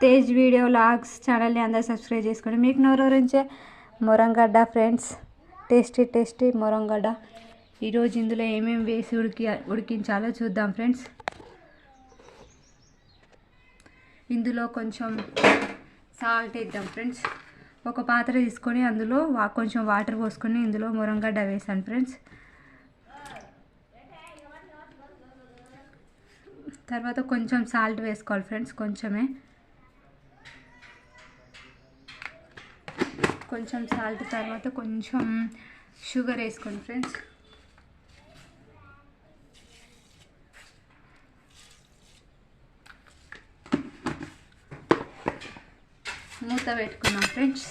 Tej video logs ఛానల్ని అందరూ subscribe చేసుకోండి. మీకు నోరూరించే మొరంగడ్డ ఫ్రెండ్స్. టేస్టీ టేస్టీ మొరంగడ్డ. ఈరోజు ఇందులో ఏమేమి వేసి ఉడికి ఉడికించాలో చూద్దాం ఫ్రెండ్స్. ఇందులో కొంచెం సాల్ట్ వేద్దాం ఫ్రెండ్స్. ఒక పాత్ర తీసుకొని అందులో కొంచెం వాటర్ పోసుకొని ఇందులో మురంగడ్డ వేసాను ఫ్రెండ్స్. తర్వాత కొంచెం సాల్ట్ వేసుకోవాలి ఫ్రెండ్స్ కొంచెమే. కొంచెం సాల్ట్ తర్వాత కొంచెం షుగర్ వేసుకోండి ఫ్రెండ్స్. మూత పెట్టుకున్నాం ఫ్రెండ్స్.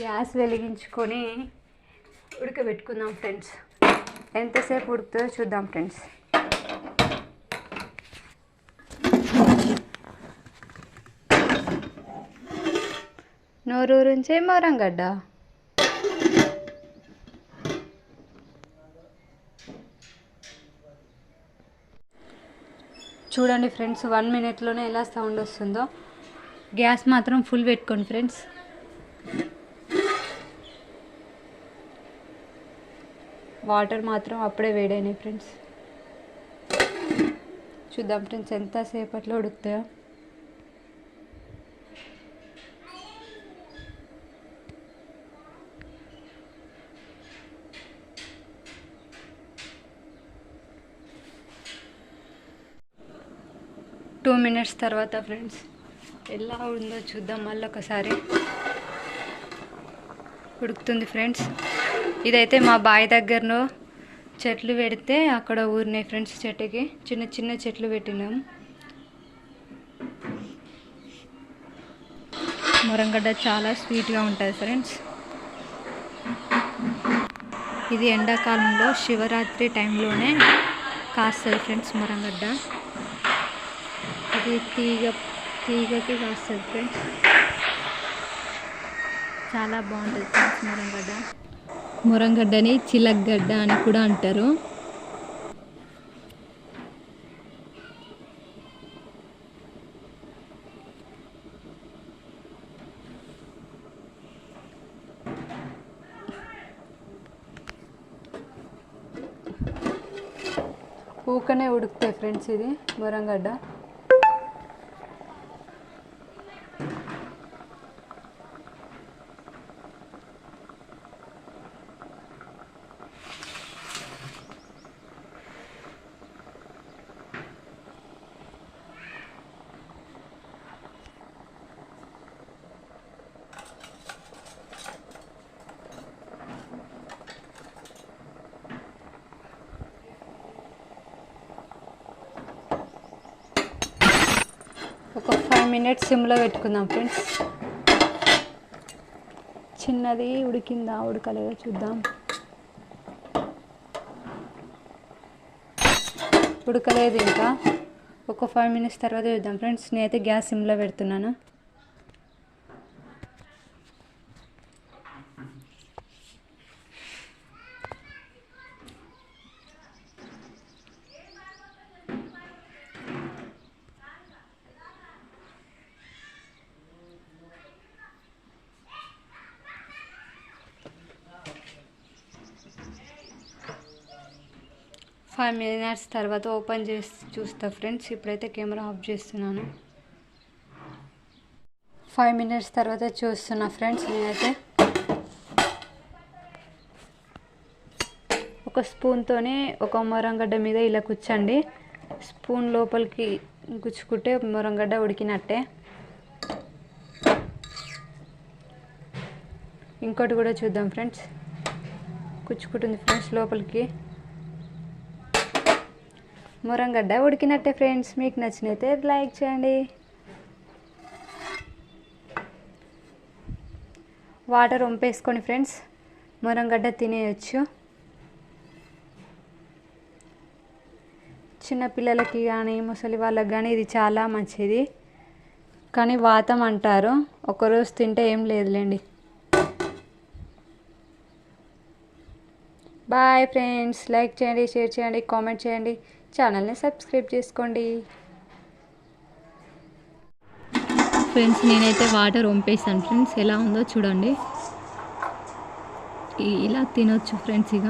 గ్యాస్ వెలిగించుకొని ఉడకబెట్టుకుందాం ఫ్రెండ్స్. ఎంతసేపు ఉడుకుతుందో చూద్దాం ఫ్రెండ్స్. నోరూరుంచే మోరంగడ్డ. చూడండి ఫ్రెండ్స్ వన్ మినిట్లోనే ఎలా సౌండ్ వస్తుందో. గ్యాస్ మాత్రం ఫుల్ పెట్టుకోండి ఫ్రెండ్స్. వాటర్ మాత్రం అప్పుడే వేడైనాయి ఫ్రెండ్స్. చూద్దాం ఫ్రెండ్స్ ఎంతసేపట్లో ఉడుకుతాయో. టూ మినిట్స్ తర్వాత ఫ్రెండ్స్. ఎలా ఉందో చూద్దాం మళ్ళీ ఒకసారి ఉడుకుతుంది ఫ్రెండ్స్. ఇదైతే మా బావి దగ్గరలో చెట్లు పెడితే అక్కడ ఊరినాయి ఫ్రెండ్స్ చెట్టుకి. చిన్న చిన్న చెట్లు పెట్టినాం. మురంగడ్డ చాలా స్వీట్గా ఉంటుంది ఫ్రెండ్స్. ఇది ఎండాకాలంలో శివరాత్రి టైంలోనే కాస్తుంది ఫ్రెండ్స్ మురంగడ్డ. ఇది తీగ తీగకి కాస్తుంది ఫ్రెండ్స్ చాలా బాగుంటుంది ఫ్రెండ్స్ మురంగడ్డ మురంగడ్డని చిలగడ్డ అని కూడా అంటారు ఊకనే ఉడుకుతాయి ఫ్రెండ్స్ ఇది మురంగడ్డ. ఒక ఫైవ్ మినిట్స్ సిమ్లో పెట్టుకుందాం ఫ్రెండ్స్ చిన్నది ఉడికిందా ఉడకలేదా చూద్దాం. ఉడకలేదు ఇంకా. ఒక ఫైవ్ మినిట్స్ తర్వాత చూద్దాం ఫ్రెండ్స్ నేనైతే గ్యాస్ సిమ్లో పెడుతున్నాను. ఫైవ్ మినిట్స్ తర్వాత ఓపెన్ చేసి చూస్తా ఫ్రెండ్స్. ఇప్పుడైతే కెమెరా ఆఫ్ చేస్తున్నాను. ఫైవ్ మినిట్స్ తర్వాత చూస్తున్నా ఫ్రెండ్స్ నేనైతే. ఒక స్పూన్తోనే ఒక మొరంగడ్డ మీద ఇలా కూర్చోండి. స్పూన్ లోపలికి గుచ్చుకుంటే మొరంగడ్డ ఉడికినట్టే. ఇంకోటి కూడా చూద్దాం ఫ్రెండ్స్. కుచ్చుకుంటుంది ఫ్రెండ్స్ లోపలికి. మురంగడ్డ ఉడికినట్టే ఫ్రెండ్స్. మీకు నచ్చినైతే లైక్ చేయండి. వాటర్ వంపేసుకోండి ఫ్రెండ్స్ మురంగడ్డ తినేయచ్చు. చిన్నపిల్లలకి కానీ ముసలి వాళ్ళకి కానీ ఇది చాలా మంచిది. కానీ వాతం అంటారు. ఒకరోజు తింటే ఏం లేదులేండి. Bye friends. లైక్ చేయండి షేర్ చేయండి కామెంట్ చేయండి. ఛానల్ని సబ్స్క్రైబ్ చేసుకోండి. ఫ్రెండ్స్ నేనైతే వాటర్ వంపేసాను ఫ్రెండ్స్ ఎలా ఉందో చూడండి. ఇలా తినొచ్చు ఫ్రెండ్స్ ఇక.